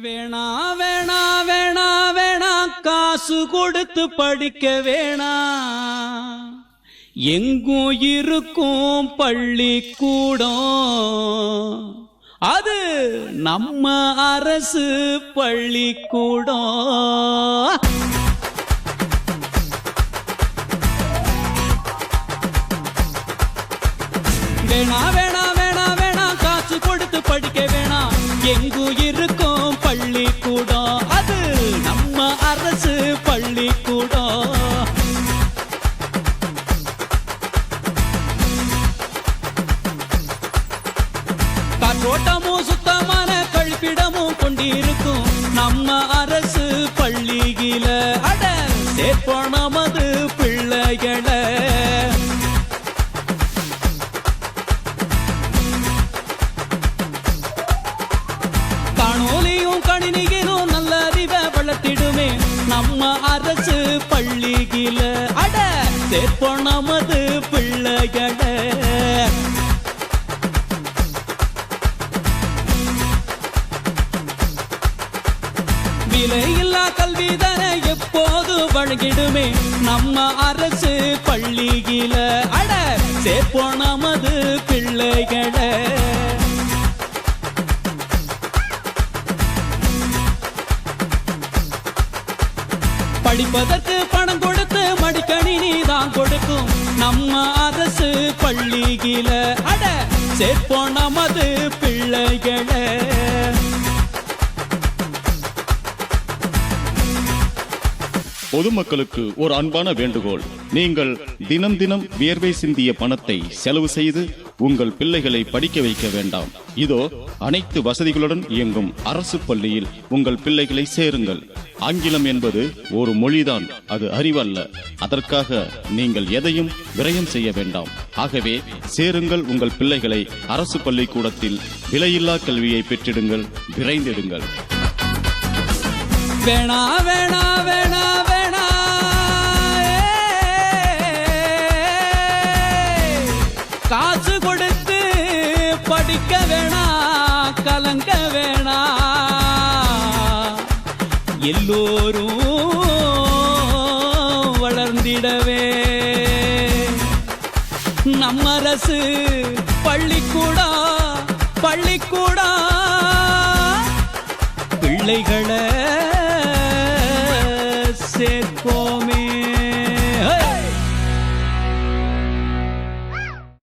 வேணா வேணா வேணா வேணா காசு கொடுத்து படிக்க வேணா. எங்கும் இருக்கும் பள்ளிக்கூடம். அது நம்ம அரசு பள்ளிக்கூடம். வேணா வேணா அரசு பள்ளிக்கூடம். காற்றோட்டமும் சுத்தமான கழிப்பிடமும் கொண்டிருக்கும் நம்ம அரசு பள்ளியில. அட சேர்ப்போம் நமது பிள்ளைகளை. நம்ம அரசு பள்ளியில. அட சேர்ப்போம் நமது பிள்ளைகளை விலையில்லா கல்விதனை எப்போது வழங்கிடுமே நம்ம அரசு பள்ளியில. அட சேர்ப்போம் நமது பிள்ளைகள் படிப்பதற்கு பணம் கொடுத்து மடிக்கணினி தான் கொடுக்கும். நம்ம அரசு பள்ளியில அட சேர்ப்போம் நமது பிள்ளைகளை. பொதுமக்களுக்கு ஒரு அன்பான வேண்டுகோள். நீங்கள் தினம் தினம் வியர்வை சிந்திய பணத்தை செலவு செய்து உங்கள் பிள்ளைகளை படிக்க வைக்க வேண்டாம். இதோ அனைத்து வசதிகளுடன் இயங்கும் அரசு பள்ளியில் உங்கள் பிள்ளைகளை சேருங்கள். ஆங்கிலம் என்பது ஒரு மொழிதான் அது அறிவல்ல. அதற்காக நீங்கள் எதையும் விரயம் செய்ய வேண்டாம். ஆகவே சேருங்கள் உங்கள் பிள்ளைகளை அரசு பள்ளிக்கூடத்தில் விலையில்லா கல்வியை பெற்றிடுங்கள் விரைந்திடுங்கள். வேணா வேணா வேணா வேணா. காசு கொடுத்து படிக்க வேணா. எல்லோரும் வளர்ந்திடவே. நம் அரசு பள்ளிக்கூடா பள்ளிக்கூடா. பிள்ளைகளை சேர்ப்போம்.